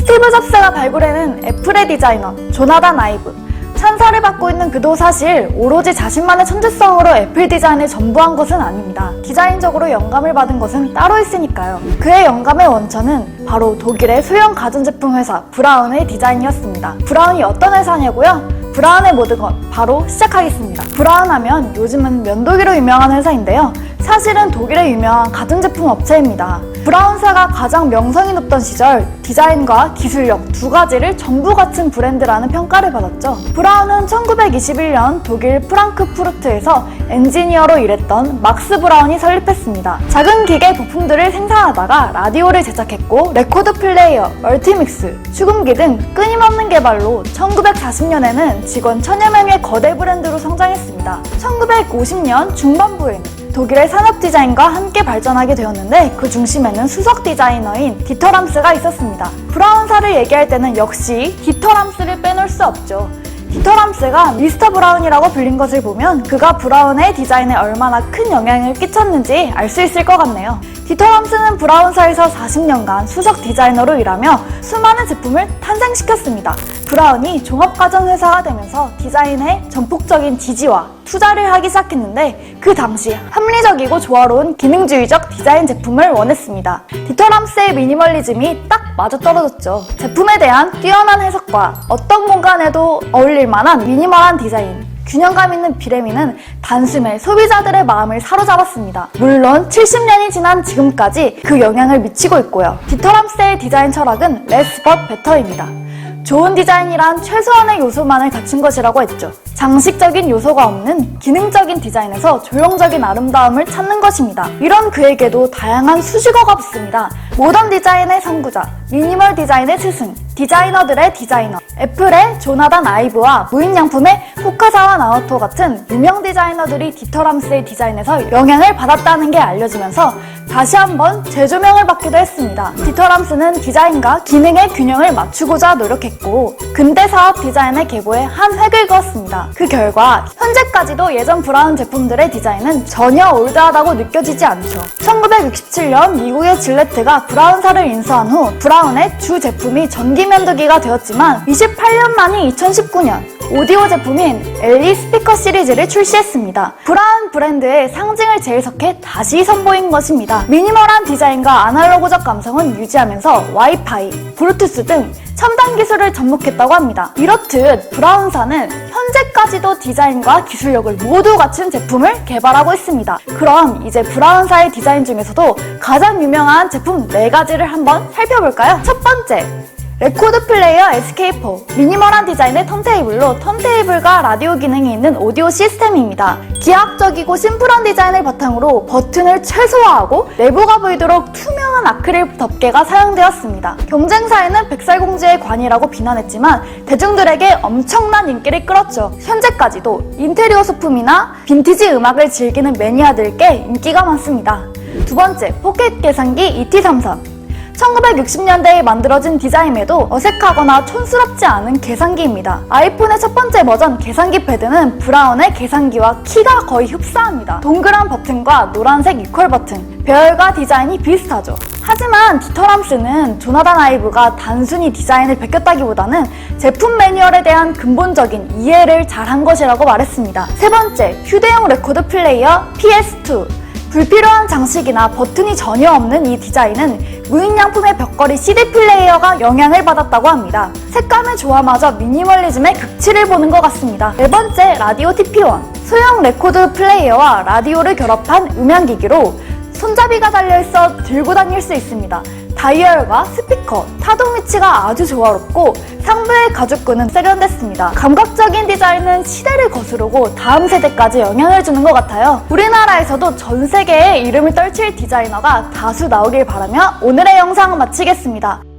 스티브 잡스가 발굴해낸 애플의 디자이너 조나단 아이브 찬사를 받고 있는 그도 사실 오로지 자신만의 천재성으로 애플 디자인을 전부한 것은 아닙니다. 디자인적으로 영감을 받은 것은 따로 있으니까요. 그의 영감의 원천은 바로 독일의 소형 가전제품 회사 브라운의 디자인이었습니다. 브라운이 어떤 회사냐고요? 브라운의 모든 것 바로 시작하겠습니다. 브라운 하면 요즘은 면도기로 유명한 회사인데요. 사실은 독일의 유명한 가전제품 업체입니다. 브라운사가 가장 명성이 높던 시절 디자인과 기술력 두 가지를 전부 갖춘 브랜드라는 평가를 받았죠. 브라운은 1921년 독일 프랑크푸르트에서 엔지니어로 일했던 막스 브라운이 설립했습니다. 작은 기계 부품들을 생산하다가 라디오를 제작했고 레코드 플레이어, 멀티믹스, 축음기 등 끊임없는 개발로 1940년에는 직원 천여 명의 거대 브랜드로 성장했습니다. 1950년 중반부에는 독일의 산업 디자인과 함께 발전하게 되었는데 그 중심에는 수석 디자이너인 디터람스가 있었습니다. 브라운사를 얘기할 때는 역시 디터람스를 빼놓을 수 없죠. 디터람스가 미스터 브라운이라고 불린 것을 보면 그가 브라운의 디자인에 얼마나 큰 영향을 끼쳤는지 알 수 있을 것 같네요. 디터 람스는 브라운사에서 40년간 수석 디자이너로 일하며 수많은 제품을 탄생시켰습니다. 브라운이 종합가전회사가 되면서 디자인에 전폭적인 지지와 투자를 하기 시작했는데 그 당시 합리적이고 조화로운 기능주의적 디자인 제품을 원했습니다. 디터 람스의 미니멀리즘이 딱 맞아 떨어졌죠. 제품에 대한 뛰어난 해석과 어떤 공간에도 어울릴 만한 미니멀한 디자인, 균형감 있는 비레미는 단숨에 소비자들의 마음을 사로잡았습니다. 물론 70년이 지난 지금까지 그 영향을 미치고 있고요. 디터람스의 디자인 철학은 less but better입니다. 좋은 디자인이란 최소한의 요소만을 갖춘 것이라고 했죠. 장식적인 요소가 없는 기능적인 디자인에서 조형적인 아름다움을 찾는 것입니다. 이런 그에게도 다양한 수식어가 붙습니다. 모던 디자인의 선구자, 미니멀 디자인의 스승, 디자이너들의 디자이너, 애플의 조나단 아이브와 무인양품의 포카사와 나오토 같은 유명 디자이너들이 디터람스의 디자인에서 영향을 받았다는 게 알려지면서 다시 한번 재조명을 받기도 했습니다. 디터 람스는 디자인과 기능의 균형을 맞추고자 노력했고 근대 사업 디자인의 계보에 한 획을 그었습니다. 그 결과 현재까지도 예전 브라운 제품들의 디자인은 전혀 올드하다고 느껴지지 않죠. 1967년 미국의 질레트가 브라운사를 인수한 후 브라운의 주 제품이 전기 면도기가 되었지만 28년 만인 2019년 오디오 제품인 엘리 스피커 시리즈를 출시했습니다. 브라운 브랜드의 상징을 재해석해 다시 선보인 것입니다. 미니멀한 디자인과 아날로그적 감성은 유지하면서 와이파이, 블루투스 등 첨단 기술을 접목했다고 합니다. 이렇듯 브라운사는 현재까지도 디자인과 기술력을 모두 갖춘 제품을 개발하고 있습니다. 그럼 이제 브라운사의 디자인 중에서도 가장 유명한 제품 4가지를 한번 살펴볼까요? 첫 번째, 레코드 플레이어 SK4 미니멀한 디자인의 턴테이블로 턴테이블과 라디오 기능이 있는 오디오 시스템입니다. 기하학적이고 심플한 디자인을 바탕으로 버튼을 최소화하고 내부가 보이도록 투명한 아크릴 덮개가 사용되었습니다. 경쟁사에는 백설공주의 관이라고 비난했지만 대중들에게 엄청난 인기를 끌었죠. 현재까지도 인테리어 소품이나 빈티지 음악을 즐기는 매니아들께 인기가 많습니다. 두 번째, 포켓 계산기 ET33 1960년대에 만들어진 디자인에도 어색하거나 촌스럽지 않은 계산기입니다. 아이폰의 첫 번째 버전 계산기 패드는 브라운의 계산기와 키가 거의 흡사합니다. 동그란 버튼과 노란색 이퀄 버튼, 배열과 디자인이 비슷하죠. 하지만 디터람스는 조나단 아이브가 단순히 디자인을 베꼈다기보다는 제품 매뉴얼에 대한 근본적인 이해를 잘한 것이라고 말했습니다. 세 번째, 휴대용 레코드 플레이어 PS2 불필요한 장식이나 버튼이 전혀 없는 이 디자인은 무인양품의 벽걸이 CD 플레이어가 영향을 받았다고 합니다. 색감의 조화마저 미니멀리즘의 극치를 보는 것 같습니다. 네 번째, 라디오 TP1. 소형 레코드 플레이어와 라디오를 결합한 음향기기로 손잡이가 달려있어 들고 다닐 수 있습니다. 다이얼과 스피커, 타동 위치가 아주 조화롭고 상부의 가죽끈은 세련됐습니다. 감각적인 디자인은 시대를 거스르고 다음 세대까지 영향을 주는 것 같아요. 우리나라에서도 전 세계에 이름을 떨칠 디자이너가 다수 나오길 바라며 오늘의 영상을 마치겠습니다.